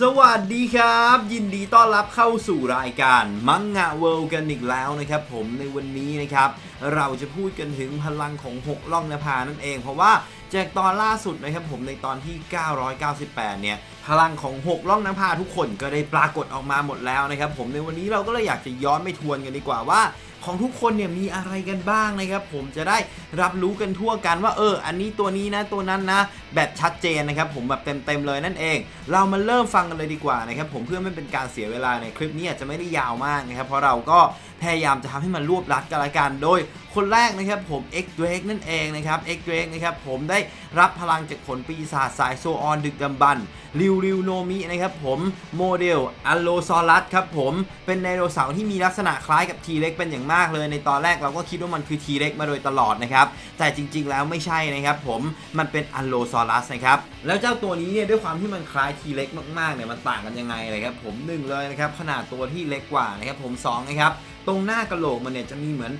สวัสดีครับ ยินดีต้อนรับเข้าสู่รายการมังงะเวิลด์กันอีกแล้วนะครับผมในวันนี้นะครับ เราจะพูดกันถึงพลังของ 6 ล่องนภานั่นเอง เพราะว่าจากตอนล่าสุดนะครับผมในตอนที่ 998 เนี่ย พลังของ 6 ล่องนภาทุกคนก็ได้ปรากฏออกมาหมดแล้วนะครับผมในวันนี้เราก็เลยอยากจะย้อนไปทวนกันดีกว่าว่า ของทุกคนเนี่ยมีอะไรกันบ้างนะครับ ผมจะได้รับรู้กันทั่วกันว่าเออ อันนี้ตัวนี้นะตัวนั้นนะ แบบชัดเจนนะครับ ผมแบบเต็มๆเลยนั่นเอง เรามาเริ่มฟังกันเลยดีกว่านะครับผมเพื่อไม่เป็นการเสียเวลาในคลิปนี้อาจจะไม่ได้ยาวมากนะครับเพราะเราก็พยายามจะทำให้มันรวบรัดกันละกันโดยคนแรกนะครับผม X Drake นั่นเองนะครับ X Drake นะครับผมได้รับพลังจากผลปีศาจสายโซออนดึกดำบรรริวริวโนมินะครับผมโมเดลอัลโลซอรัสครับผมเป็นไดโนเสาร์ที่มีลักษณะคล้ายกับ T Rex เป็นอย่างมากากเลยในตอนแรกเราก็คิดว่ามันคือทีเร็กมาโดยตลอดนะครับ แต่จริงๆแล้วไม่ใช่นะครับผมมันเป็นอัลโลซอรัสนะครับ แล้วเจ้าตัวนี้เนี่ยด้วยความที่มันคล้ายทีเร็กมากๆเนี่ยมันต่างกันยังไงเลยครับผมหนึ่งเลยนะครับขนาดตัวที่เล็กกว่านะครับผมสองนะครับ ตรงหน้ากระโหลกมันเนี่ยจะมีเหมือน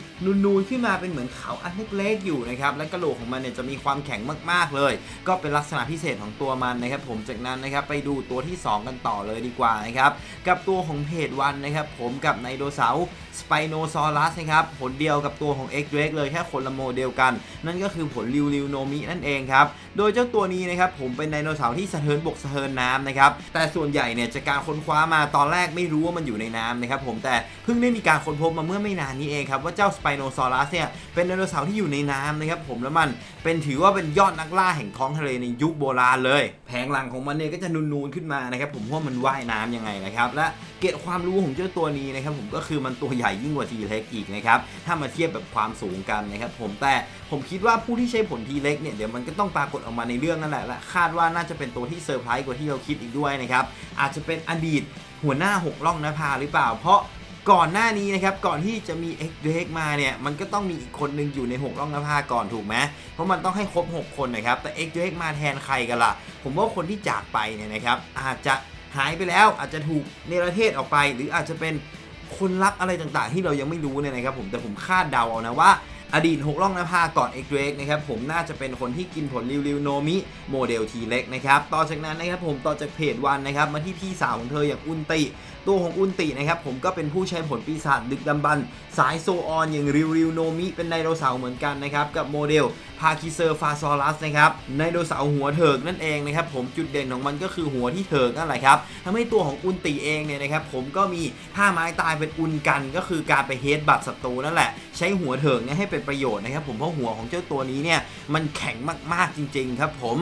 นูนๆขึ้นมาเป็นเหมือนเขาอันเล็กๆอยู่นะครับและกระโหลกของมันเนี่ยจะมีความแข็งมากๆเลย ก็เป็นลักษณะพิเศษของตัวมันนะครับผมจากนั้นนะครับไปดูตัวที่ 2 กันต่อเลยดีกว่านะครับกับตัวของเพจวันนะครับผมกับไนโดเสาร์สไปโนซอรัสนะครับผลเดียวกับตัวของ X d r a k e เลยแค่คนละโมเดลกัน นั่นก็คือผลริวริวโนมินั่นเองครับโดยเจ้าตัวนี้นะครับผมเป็นไดโนเสาร์ที่สะเทินบกสะเทินน้ำนะครับแต่ส่วนใหญ่เนี่ยจากการค้นคว้ามาตอนแรกไม่รู้ว่ามันอยู่ในน้ำนะครับผมแต่เพิ่งได้มีการค้นพบมาเมื่อไม่นานนี้เองครับว่าเจ้าสไปโนซอรัสเนี่ยเป็นไดโนเสาร์ที่อยู่ในน้ำนะครับผมแล้วมันเป็นถือว่าเป็นยอดนักล่าแห่งท้องทะเลในยุคโบราณเลย แผงหลังของมันเนี่ยก็จะนูนๆขึ้นมานะครับผมว่ามันว่ายน้ำยังไงนะครับและเกร็ดความรู้ของเจ้าตัวนี้นะครับผมก็คือมันตัวใหญ่ยิ่งกว่าทีเล็กอีกนะครับถ้ามาเทียบแบบความสูงกันนะครับผมแต่ผมคิดว่าผู้ที่ใช้ผลทีเล็กเนี่ยเดี๋ยวมันก็ต้องปรากฏออกมาในเรื่องนั่นแหละและคาดว่าน่าจะเป็นตัวที่เซอร์ไพรส์กว่าที่เราคิดอีกด้วยนะครับอาจจะเป็นอดีตหัวหน้าหกล่องนภาหรือเปล่า เพราะ ก่อนหน้านี้นะครับก่อนที่จะมี X d r a k e มาเนี่ยมันก็ต้องมีอีกคนหนึ่งอยู่ใน 6 ร่องนภาก่อนถูกไหมเพราะมันต้องให้ครบ 6 คนนะครับ แต่ X d r a k e มาแทนใครกันล่ะ ผมว่าคนที่จากไปเนี่ยนะครับอาจจะหายไปแล้วอาจจะถูกเนรเทศออกไป หรืออาจจะเป็นคนลับอะไรต่างๆ ที่เรายังไม่รู้เนี่ยนะครับผมแต่ผมคาดเดาเอานะว่าอดีต6ล่องนภาก่อน X d r a k e นะครับผมน่าจะเป็นคนที่กินผลริวริวโนมิโมเดลทีเล็กนะครับต่อจากนั้นนะครับผมต่อจากเพจวันนะครับมาที่พี่สาวของเธออย่างอุนติตัวของอุนตินะครับผมก็เป็นผู้ใช้ผลปีศาจดึกดำบรรพ์สายโซออนอย่างริวริวโนมิเป็นไดโนเสาร์เหมือนกันนะครับ กับโมเดลพาคิเซอร์ฟาซอรัสนะครับไดโนเสาร์หัวเถิกนั่นเองนะครับผมจุดเด่นของมันก็คือหัวที่เถิกนั่นแหละครับทำให้ตัวของอุนติเองเนี่ยนะครับผมก็มีท่าไม้ตายเป็นอุนกันก็คือการไปเฮดบัตศัตรูนั่นแหละ ใช้หัวเถิกเนี่ยให้เป็นประโยชน์นะครับผมเพราะหัวของเจ้าตัวนี้เนี่ยมันแข็งมากๆจริงๆครับผม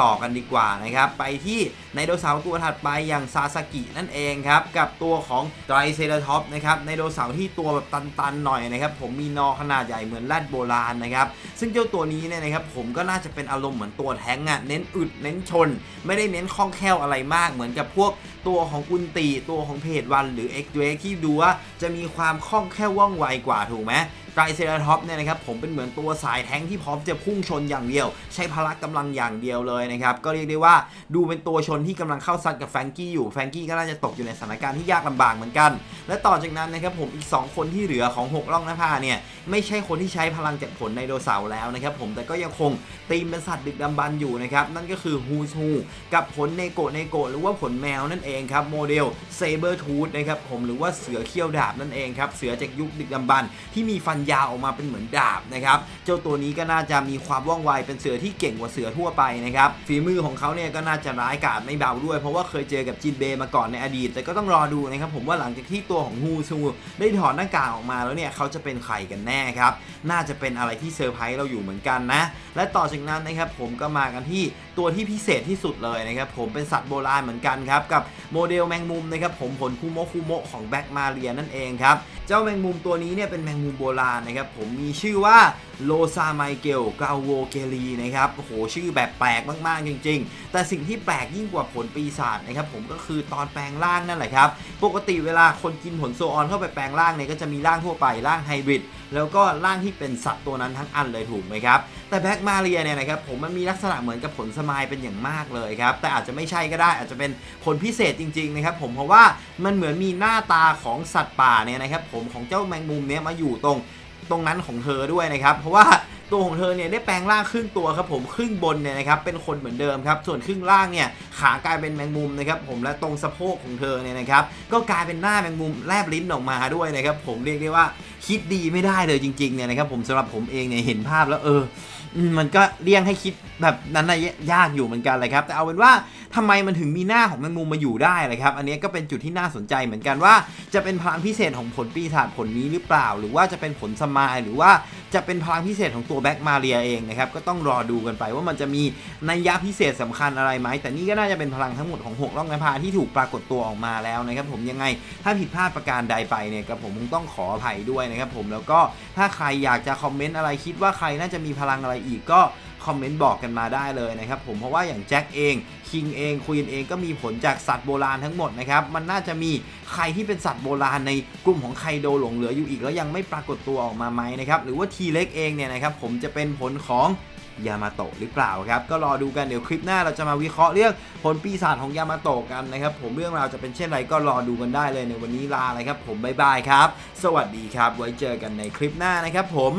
ต่อกันดีกว่านะครับ ไปที่ไดโนเสาร์ตัวถัดไปอย่างซาสกินั่นเองครับ กับตัวของไตรเซราทอปนะครับไดโนเสาร์ที่ตัวแบบตันๆหน่อยนะครับ ผมมีนอขนาดใหญ่เหมือนแรดโบราณนะครับ ซึ่งเจ้าตัวนี้เนี่ยนะครับผมก็น่าจะเป็นอารมณ์เหมือนตัวแท้งอะเน้นอึดเน้นชน ไม่ได้เน้นคล่องแคล่วอะไรมาก เหมือนกับพวกตัวของกุนตีตัวของเพจวันหรือ X 2 X ที่ดูว่าจะมีความคล่องแคล่วว่องไวกว่าถูกไหม ไตรเซราทอปเนี่ยนะครับผมเป็นเหมือนตัวสายแท้งที่พร้อมจะพุ่งชนอย่างเดียว ใช้พละกำลังอย่างเดียวเลยนะครับก็เรียกได้ว่าดูเป็นตัวชนที่กำลังเข้าซัดกับแฟรงกี้อยู่แฟรงกี้ก็น่าจะตกอยู่ในสถานการณ์ที่ยากลำบากเหมือนกัน และต่อจากนั้นนะครับผมอีก 2 คนที่เหลือของ6ล่องนภาเนี่ยไม่ใช่คนที่ใช้พลังจากผลไดโนเสาร์แล้วนะครับผมแต่ก็ยังคงตีมเป็นสัตว์ดึกดำบรรพ์อยู่นะครับนั่นก็คือฮูซูกับผลเนโกเนโกหรือว่าผลแมวนั่นเองครับโมเดลเซเบอร์ทูธนะครับผมหรือว่าเสือเขี้ยวดาบนั่นเองครับเสือจากยุคดึกดำบรรพ์ที่มีฟันยาวออกมาเป็นเหมือนดาบนะครับ เจ้าตัวนี้ก็น่าจะมีความว่องไวเป็นเสือที่เก่งกว่าเสือทั่วไปนะครับ ฝีมือของเขาเนี่ยก็น่าจะร้ายกาจไม่เบาด้วย เพราะว่าเคยเจอกับจินเบย์มาก่อนในอดีต แต่ก็ต้องรอดูนะครับผมว่าหลังจากที่ตัวของฮูซูได้ถอดหน้ากากออกมาแล้วเนี่ยเขาจะเป็นใครกันแน่ครับ น่าจะเป็นอะไรที่เซอร์ไพรส์เราอยู่เหมือนกันนะ และต่อจากนั้นนะครับผมก็มากันที่ตัวที่พิเศษที่สุดเลยนะครับผมเป็นสัตว์โบราณเหมือนกันครับกับโมเดลแมงมุมนะครับผมผลคูโมคูโมของแบ็กมาเรียนั่นเองครับเจ้าแมงมุมตัวนี้เนี่ยเป็นแมงมุมโบราณนะครับผมมีชื่อว่าโลซาไมเกลกาโวเกลีนะครับโอ้โหชื่อแบบแปลกมาก ๆ จริง ๆ แต่สิ่งที่แปลกยิ่งกว่าผลปีศาจนะครับผมก็คือตอนแปลงร่างนั่นแหละครับ ปกติเวลาคนกินผลโซออนเข้าไปแปลงร่างเนี่ยก็จะมีร่างทั่วไปร่างไฮบริดแล้วก็ร่างที่เป็นสัตว์ตัวนั้นทั้งอันเลยถูกไหมครับ แต่แบ็กมาเรียเนี่ยนะครับผมมันมีลักษณะเหมือนกับผลสมายเป็นอย่างมากเลยครับ แต่อาจจะไม่ใช่ก็ได้อาจจะเป็นผลพิเศษจริง ๆ นะครับผมเพราะว่ามันเหมือนมีหน้าตาของสัตว์ป่าเนี่ยนะครับผมของเจ้าแมงมุมเนี่ยมาอยู่ตรง ตรงนั้นของเธอด้วยนะครับเพราะว่าตัวของเธอเนี่ยได้แปลงร่างครึ่งตัวครับผมครึ่งบนเนี่ยนะครับเป็นคนเหมือนเดิมครับส่วนครึ่งล่างเนี่ยขากลายเป็นแมงมุมนะครับผมและตรงสะโพกของเธอเนี่ยนะครับก็กลายเป็นหน้าแมงมุมแลบลิ้นออกมาด้วยนะครับผมเรียกได้ว่าคิดดีไม่ได้เลยจริงๆเนี่ยนะครับผมสำหรับผมเองเนี่ยเห็นภาพแล้วเออมันก็เลี่ยงให้คิด แบบนั้นนะยากอยู่เหมือนกันเลยครับ แต่เอาเป็นว่าทำไมมันถึงมีหน้าของแมงมุมมาอยู่ได้เลยครับ อันนี้ก็เป็นจุดที่น่าสนใจเหมือนกันว่า จะเป็นพลังพิเศษของผลปีศาจผลนี้หรือเปล่า หรือว่าจะเป็นผลสมายหรือว่าจะเป็นพลังพิเศษของตัวแบ็กมาเรียเองนะครับก็ต้องรอดูกันไปว่ามันจะมีนัยยะพิเศษสำคัญอะไรไหมแต่นี่ก็น่าจะเป็นพลังทั้งหมดของหกล่องนภาที่ถูกปรากฏตัวออกมาแล้วนะครับผมยังไงถ้าผิดพลาดประการใดไปเนี่ยกับผมคงต้องขออภัยด้วยนะครับผมแล้วก็ถ้าใครอยากจะคอมเมนต์อะไรคิดว่าใครน่าจะมีพลังอะไรอีกก็ คอมเมนต์บอกกันมาได้เลยนะครับผมเพราะว่าอย่างแจ็คเองคิงเองควีนเองก็มีผลจากสัตว์โบราณทั้งหมดนะครับมันน่าจะมีใครที่เป็นสัตว์โบราณในกลุ่มของไคโดหลงเหลืออยู่อีกแล้วยังไม่ปรากฏตัวออกมาไหมนะครับหรือว่าทีเล็กเองเนี่ยนะครับผมจะเป็นผลของยามาโตะหรือเปล่าครับ ก็รอดูกันเดี๋ยวคลิปหน้าเราจะมาวิเคราะห์เรื่องผลปีศาจของยามาโตะกันนะครับ ผมเรื่องราวจะเป็นเช่นไรก็รอดูกันได้เลยในวันนี้ลาเลยครับ ผมบ๊ายบายครับ สวัสดีครับ ไว้เจอกันในคลิปหน้านะครับผม